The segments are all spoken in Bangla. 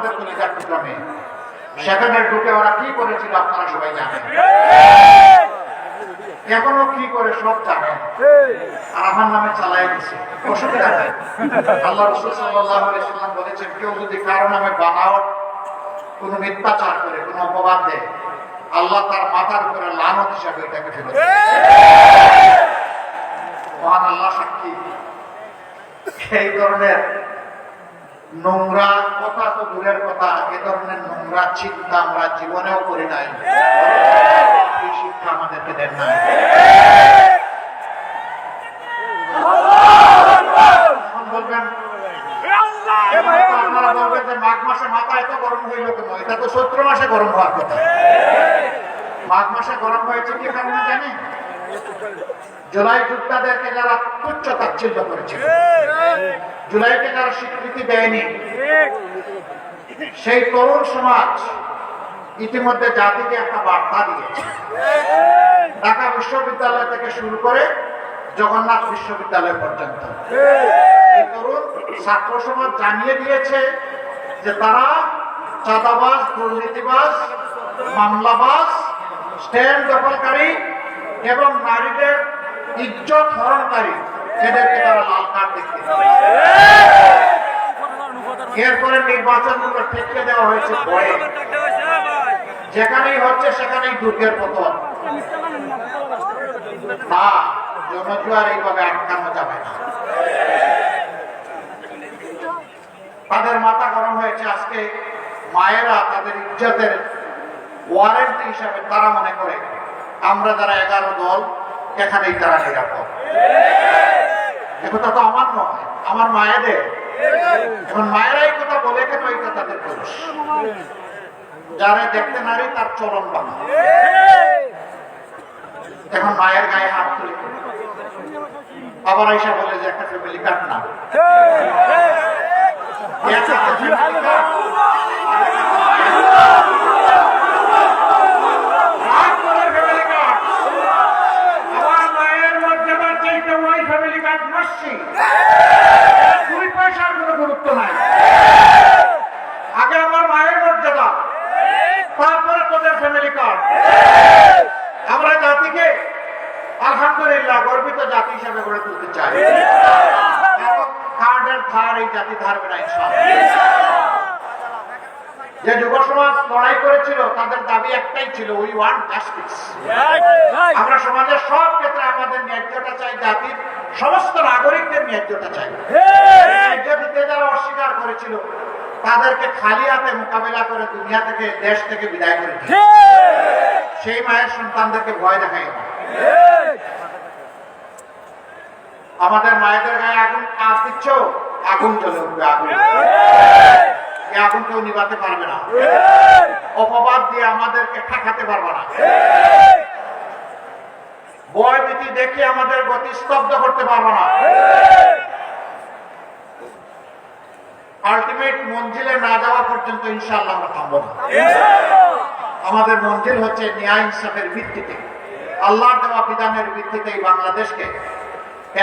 আমাদের কলিজার টুকরা মেয়ে সেখানে ঢুকে ওরা কি করেছিল আপনারা সবাই জানেন। এখনও কি করে সব জানেন। আর আমার নামে চালাই দিছে। আল্লাহ বলেছেন, কেউ যদি কারও নামে মিথ্যাচার করে, কোনো অপবাদ দেয়, আল্লাহ তার মাথার উপরে লানত হিসাবে এটাকে ফেলে মহান আল্লাহ সাক্ষী। এই ধরনের নোংরা কথা তো দূরের কথা এ ধরনের নোংরা চিন্তা আমরা জীবনেও করি নাই। শিক্ষা আমাদেরকে দেন নাই। বলবেন আপনারা বলবেন যে মাঘ মাসে মাথা এত গরম হইল কেন? এটা তো চৈত্র মাসে গরম হওয়ার কথা। মাঘ মাসে গরম হয়েছে কি কারণে জানি? জুলাই যোদ্ধাদেরকে যারা তুচ্ছ তাচ্ছিল্য করেছিল জুলাইকে যারা স্বীকৃতি দেয়নি, সেই তরুণ সমাজ ইতিমধ্যে জাতিকে একটা বার্তা দিয়েছে। ঢাকা বিশ্ববিদ্যালয় থেকে শুরু করে জগন্নাথ বিশ্ববিদ্যালয় পর্যন্ত। ছাত্র সমাজ জানিয়ে দিয়েছে যে তারা চাঁদাবাজ, দুর্নীতিবাজ, মামলাবাজ স্ট্যান্ড দখলকারী এবং নারীদের ইজ্জত হরণকারী এদেরকে তারা লাল কার্ড দিবে। এরপরে নির্বাচনগুলো ঠেকে দেওয়া হয়েছে ভয়ে। যেখানেই হচ্ছে সেখানেই দুর্গের পতন না জনজুয়ার এইভাবে আটকানো যাবে না। তাদের মাথা গরম হয়েছে আজকে। মায়েরা তাদের ইজ্জতের ওয়ারেন্টি হিসাবে তারা মনে করে। আমরা যারা এগারো দল এখানেই তারা নিরাপদ। একথা তো আমার নয় আমার মায়েদের। এখন মায়েরা এই কথা বলে কেন? এটা তাদের দোষ। যারা দেখতে নারী তার চরণ বানা এখন মায়ের গায়ে হাত তুলে আবার আইসা বলে যে একটা ফ্যামিলি কার্ড না একটা family card। রাগ করে family card। আমার মায়ের মর্যাদার চাইতে ওই ফ্যামিলি কার্ড নস্যি দুই পয়সার কোনো গুরুত্ব নাই। আগে আমার মায়ের মর্যাদা। তারপরে তোদের ফ্যামিলি কার্ড আমরা জাতিকে আলহামদুলিল্লাহ গর্বিত জাতি হিসাবে গড়ে তুলতে চাই। কার্ডের ধার এই জাতি ধারবে না যে যুব সমাজ লড়াই করেছিল, তাদের দাবি একটাই ছিল উই ওয়ান্ট জাস্টিস আমরা সমাজের সব ক্ষেত্রে আমাদের ন্যায্যতা চাই, জাতির সমস্ত নাগরিকদের ন্যায্যতা চাই। দিতে যারা অস্বীকার করেছিল তাদেরকে খালি হাতে মোকাবেলা করে দুনিয়া থেকে দেশ থেকে বিদায় করে সেই মায়ের সন্তানদেরকে ভয় দেখাই না। আমাদের মায়েদের গায়ে আগুন কাজ দিচ্ছ আগুন জ্বলে উঠবে আগুন। আগুন কেউ নিভাতে পারবে না। অপবাদ দিয়ে আমাদেরকে ঠেকাতে পারবে না। বয় দেখে আমাদের গতি স্তব্ধ করতে পারবে না। আলটিমেট মঞ্জিলে না যাওয়া পর্যন্ত ইনশাআল্লাহ আমরা থামবো না। আমাদের মঞ্জিল হচ্ছে ন্যায় ইনসাফের ভিত্তিতে। আল্লাহর দেওয়া বিধানের ভিত্তিতে এই বাংলাদেশকে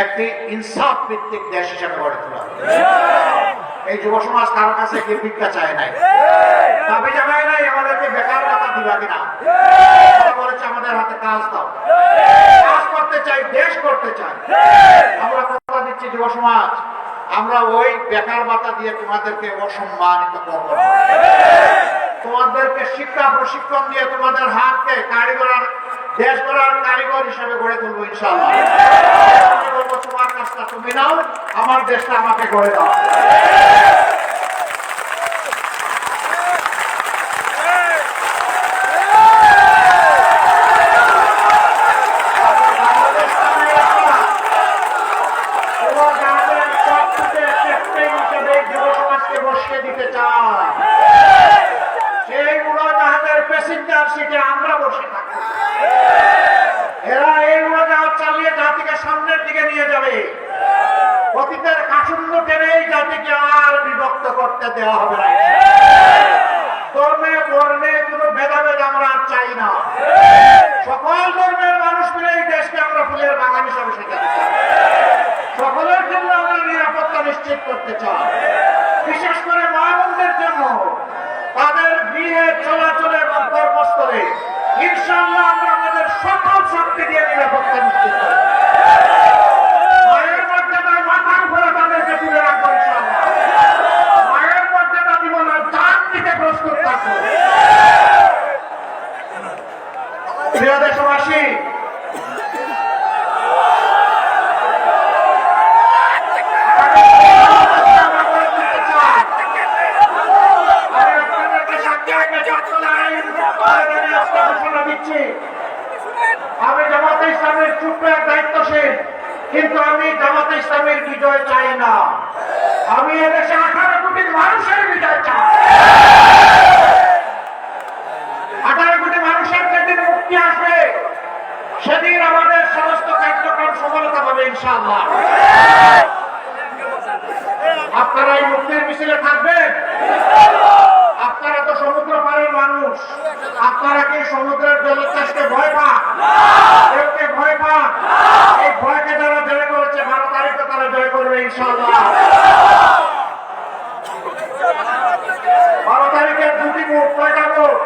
একটি ইনসাফ ভিত্তিক দেশ হিসেবে গড়ে তোলা। এই যুব সমাজ কারও কাছে গিয়ে ভিক্ষা চায় নাই। দাবি জানায় নাই আমাদেরকে বেকার ভাতা দিবা কিনা? বলেছে আমাদের হাতে কাজ দাও। কাজ করতে চাই দেশ করতে চাই। আমরা কথা দিচ্ছি যুব সমাজ আমরা ওই বেকার বাতা দিয়ে তোমাদেরকে অসম্মানিত করব। তোমাদেরকে শিক্ষা, প্রশিক্ষণ দিয়ে তোমাদের হাতকে কারিগর দেশ গড়ার কারিগর হিসেবে গড়ে তুলবো ইনশাল্লাহ তোমার কাজটা তুমি নাও, আমার দেশটা আমাকে গড়ে দাও তোমাদের সবথেকে ক্যাপ্টেন হিসেবে যুব সমাজকে বসিয়ে দিতে চায় সেই উড়োজাহাজের প্যাসেঞ্জার সিটে আমরা বসে থাকব এরা এই উড়োজাহাজ চালিয়ে জাতিকে সামনের দিকে নিয়ে যাবে অতীতের কাঠুন্য টেনে এই জাতিকে আর বিভক্ত করতে দেওয়া হবে না। ধর্মে, বর্ণে কোনো ভেদাভেদ আমরা আর চাই না। সকল ধর্মের মানুষ মিলে এই দেশকে আমরা ফুলের বাগান হিসাবে সেটা সকলের জন্য আমরা নিরাপত্তা নিশ্চিত করতে চাই। বিশেষ করে মা বোনদের জন্য তাদের গৃহে চলাচলে এবং কর্মস্থলে ইনশাল্লাহ আমরা আমাদের সকল শক্তি দিয়ে নিরাপত্তা নিশ্চিত করব মায়ের মর্যাদার মাথার উপরে তাদেরকে তুলে রাখব ইনশাল্লাহ মায়ের মর্যাদা দিব না জান দিতে প্রস্তুত থাকব প্রিয় দেশবাসী আমি আপনাদেরকে সাক্ষী রেখে চট্টগ্রাম আইন আবেদনে আজকে ঘোষণা দিচ্ছি আমি জামাতে ইসলামের এক দায়িত্বশীল, কিন্তু আমি জামাতে ইসলামের বিজয় চাই না। আমি এদেশে আঠারো কোটি মানুষের বিজয় চাই আঠারো কোটি মানুষের যেদিন মুক্তি আসবে সেদিন আমাদের সমস্ত কার্যক্রম সফলতা পাবে আপনারা এই মুক্তির মিছিলে থাকবেন? আপনারা তো সমুদ্র পাড়ের মানুষ। আপনারা কি সমুদ্রের জলোচ্ছ্বাসকে ভয় পান? ভয় পান? এই ভয়কে যারা জয় করেছে বারো তারিখে তারা জয় করবে ইনশাআল্লাহ। বারো তারিখের দুটি মুখ, কয়টা মুখ?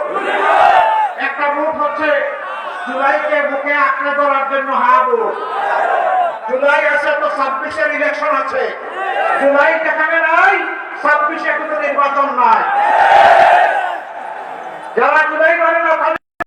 একটা মুখ হচ্ছে জুলাইকে মুখে আঁকড়ে ধরার জন্য হাবু। জুলাই আছে তো ছাব্বিশের ইলেকশন আছে। জুলাই যেখানে নাই, ছাব্বিশে কোনো নির্বাচন নাই। যারা জুলাই মানে না